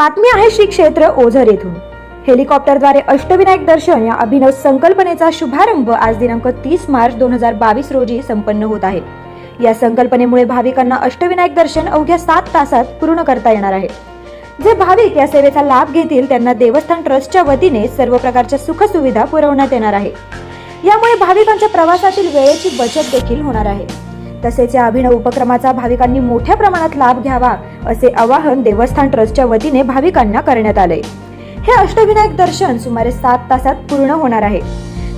बातमी आहे श्री क्षेत्र ओझर येथून. हेलिकॉप्टरद्वारे अष्टविनायक दर्शन या अभिनव संकल्पनेचा शुभारंभ आज दिनांक तीस मार्च दोन हजार बावीस रोजी संपन्न होत आहे. या संकल्पनेमुळे भाविकांना अष्टविनायक दर्शन अवघ्या सात तासात पूर्ण करता येणार आहे. जे भाविक या सेवेचा लाभ घेतील त्यांना देवस्थान ट्रस्टच्या वतीने सर्व प्रकारच्या सुखसुविधा पुरवण्यात येणार आहे. यामुळे भाविकांच्या प्रवासातील वेळेची बचत देखील होणार आहे. तसेच या अभिनव उपक्रमाचा भाविकांनी मोठ्या प्रमाणात लाभ घ्यावा असे आवाहन देवस्थान ट्रस्टच्या वतीने भाविकांना करण्यात आले. हे अष्टविनायक दर्शन सुमारे सात तासात पूर्ण होणार आहे.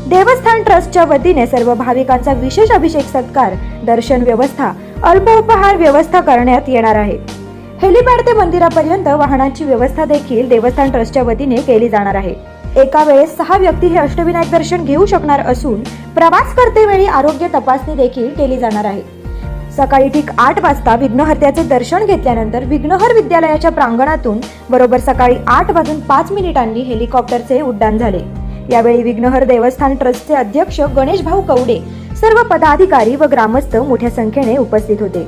देवस्थान ट्रस्टच्या वतीने सर्व भाविकांचा विशेष अभिषेक सत्कार दर्शन व्यवस्था अल्प उपहार व्यवस्था करण्यात येणार आहे. हेलिपॅड ते मंदिरापर्यंत वाहनांची व्यवस्था देखील देवस्थान ट्रस्टच्या वतीने केली जाणार आहे. एका वेळेस सहा व्यक्ती हे अष्टविनायक दर्शन घेऊ शकणार असून प्रवास करते वेळी आरोग्य तपासणी देखील केली जाणार आहे. सकाळी ठीक आठ वाजता विघ्नहर्त्याचे दर्शन घेतल्यानंतर विघ्नहर विद्यालयाच्या प्रांगणातून बरोबर सकाळी आठ वाजून पाच मिनिटांनी हेलिकॉप्टरचे उड्डाण झाले. यावेळी विघ्नहर देवस्थान ट्रस्टचे अध्यक्ष गणेश भाऊ कवडे सर्व पदाधिकारी व ग्रामस्थ मोठ्या संख्येने उपस्थित होते.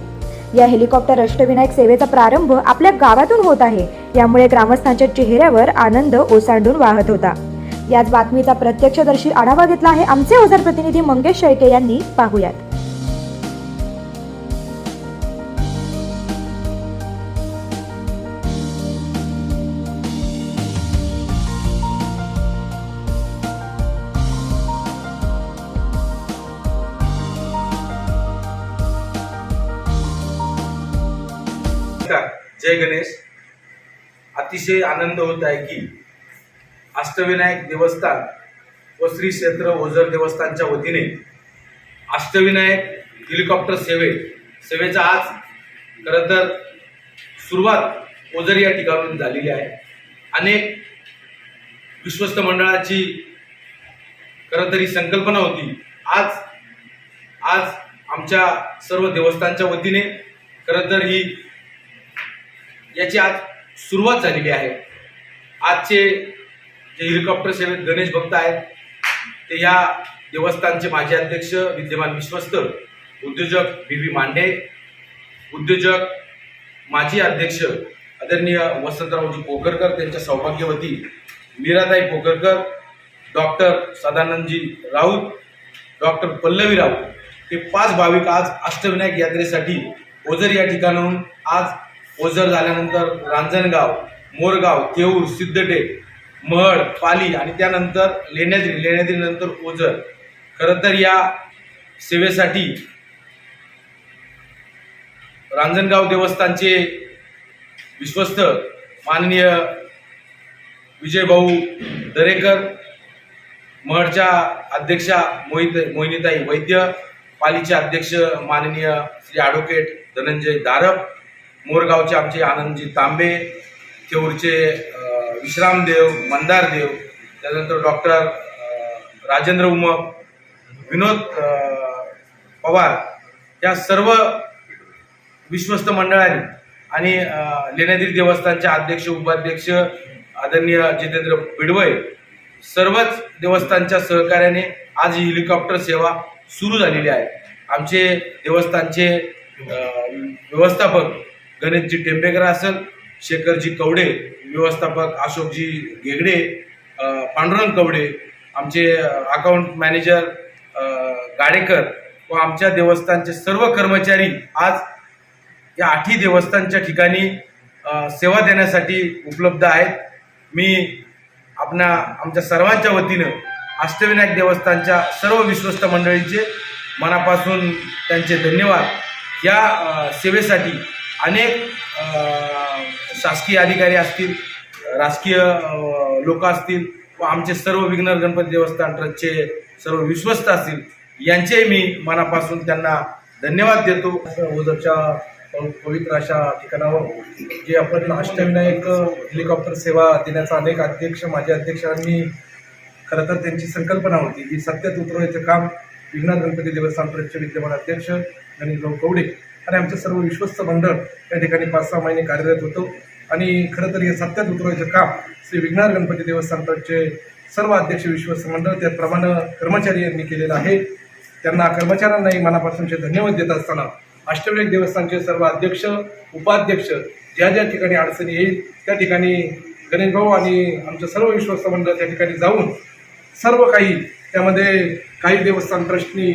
या हेलिकॉप्टर अष्टविनायक सेवेचा प्रारंभ आपल्या गावातून होत आहे. यामुळे ग्रामस्थांच्या चेहऱ्यावर आनंद ओसांडून वाहत होता. याच बातमीचा प्रत्यक्षदर्शी आढावा घेतला आहे आमचे ओझर प्रतिनिधी मंगेश शेळके यांनी. पाहूयात. जय गणेश. अतिशय आनंद होत आहे की अष्टविनायक देवस्थान व श्री क्षेत्र ओझर देवस्थानच्या वतीने अष्टविनायक हेलिकॉप्टर सेवे सेवेचा आज खरं तर सुरुवात ओझर या ठिकाणून झालेली आहे. अनेक विश्वस्त मंडळाची खरं तर ही संकल्पना होती. आज आज आमच्या सर्व देवस्थानच्या वतीने खरं तर ही याची आज सुरुवात झालेली आहे. आजचे जे हेलिकॉप्टर सेवेत गणेश भक्त आहेत ते या देवस्थानचे माजी अध्यक्ष विद्यमान विश्वस्त उद्योजक बी व्ही मांडे उद्योजक माजी अध्यक्ष आदरणीय वसंतरावजी पोकरकर त्यांच्या सौभाग्यवती मीराताई पोकरकर डॉक्टर सदानंदजी राऊत डॉक्टर पल्लवी राऊत हे पाच भाविक आज अष्टविनायक यात्रेसाठी ओझर या ठिकाणाहून आज ओझर झाल्यानंतर रांजणगाव मोरगाव केऊर सिद्धटेक महड पाली आणि त्यानंतर लेण्याद्री लेण्याद्रीनंतर ओझर. खरं तर या सेवेसाठी रांजणगाव देवस्थानचे विश्वस्त माननीय विजयभाऊ दरेकर महडच्या अध्यक्षा मोहित मोहिनीताई वैद्य पालीचे अध्यक्ष माननीय श्री ॲडव्होकेट धनंजय दारप मोरगावचे आमचे आनंदजी तांबे थेऊरचे विश्रामदेव मंदारदेव त्यानंतर डॉक्टर राजेंद्र उमप विनोद पवार या सर्व विश्वस्त मंडळांनी आणि लेण्याद्री देवस्थानचे अध्यक्ष उपाध्यक्ष आदरणीय जितेंद्र बिडवय सर्वच देवस्थानच्या सहकार्याने आज ही हेलिकॉप्टर सेवा सुरू झालेली आहे. आमचे देवस्थानचे व्यवस्थापक गणेशजी टेंबेकर असेल शेखरजी कवडे व्यवस्थापक अशोकजी गेगडे पांडुरंग कवडे आमचे अकाउंट मॅनेजर गाडेकर व आमच्या देवस्थानचे सर्व कर्मचारी आज या आठही देवस्थानच्या ठिकाणी सेवा देण्यासाठी उपलब्ध आहेत. मी आपणा आमच्या सर्वांच्या वतीनं अष्टविनायक देवस्थानच्या सर्व विश्वस्त मंडळींचे मनापासून त्यांचे धन्यवाद. या सेवेसाठी अनेक शासकीय अधिकारी असतील राजकीय लोक असतील व आमचे सर्व विघ्नर गणपती देवस्थान ट्रस्टचे सर्व विश्वस्त असतील यांचे मी मनापासून त्यांना धन्यवाद देतो. उदरच्या पवित्र अशा ठिकाणावर जे आपण अष्टविनायक हेलिकॉप्टर सेवा देण्याचा अनेक अध्यक्ष माजी अध्यक्षांनी खरं तर त्यांची संकल्पना होती ही सत्यात उतरवायचं काम विघ्नाथ गणपती देवस्थान ट्रस्टचे विद्यमान अध्यक्ष गणेशभाऊ कवडे आणि आमचं सर्व विश्वस्त मंडळ या ठिकाणी पाच सहा महिने कार्यरत होतो. आणि खरं तर हे सत्यात उतरवायचं काम श्री विघ्नार गणपती देवस्थान सर्व अध्यक्ष विश्वस्त मंडळ त्याचप्रमाणे कर्मचारी यांनी केलेलं आहे. त्यांना कर्मचाऱ्यांनाही मनापासूनचे धन्यवाद देत असताना अष्टविनायक देवस्थानचे सर्व अध्यक्ष उपाध्यक्ष ज्या ज्या ठिकाणी अडचणी येईल त्या ठिकाणी गणेश भाऊ आणि आमचं सर्व विश्वस्त मंडळ त्या ठिकाणी जाऊन सर्व काही त्यामध्ये काही देवस्थान ट्रस्टनी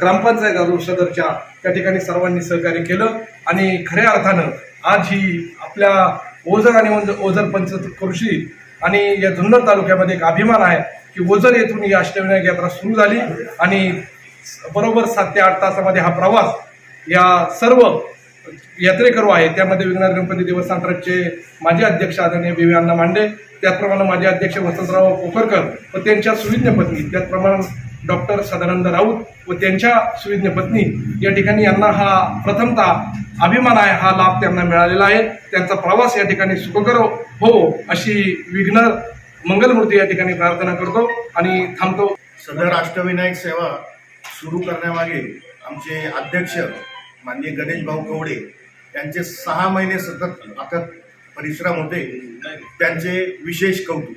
ग्रामपंचायत अजून सदरच्या त्या ठिकाणी सर्वांनी सहकार्य केलं आणि खऱ्या अर्थानं आज ही आपल्या ओझर आणि ओझर पंचत पंचायत कृषी आणि या जुन्नर तालुक्यामध्ये एक अभिमान आहे की ओझर येथून ही अष्टविनायक यात्रा सुरू झाली आणि बरोबर सात ते आठ तासामध्ये हा प्रवास या सर्व यात्रेकरू आहे त्यामध्ये विघ्नार गणपती देवस्थान ट्रस्टचे माजी अध्यक्ष आदरणीय बी अण्णा मांडे त्याचप्रमाणे माजी अध्यक्ष वसंतराव कोकरकर व त्यांच्या सुविज्ञ पत्नी. त्याचप्रमाणे डॉक्टर सदानंद राऊत व त्यांच्या सुविज्ञ पत्नी या ठिकाणी यांना हा प्रथमतः अभिमान आहे हा लाभ त्यांना मिळालेला आहे. त्यांचा प्रवास या ठिकाणी सुखकर हो अशी विघ्न मंगलमूर्ती या ठिकाणी प्रार्थना करतो आणि थांबतो. सदर अष्टविनायक सेवा सुरू करण्यामागे आमचे अध्यक्ष माननीय गणेश भाऊ कवडे यांचे सहा महिने सतत अथक परिश्रम होते. त्यांचे विशेष कौतुक.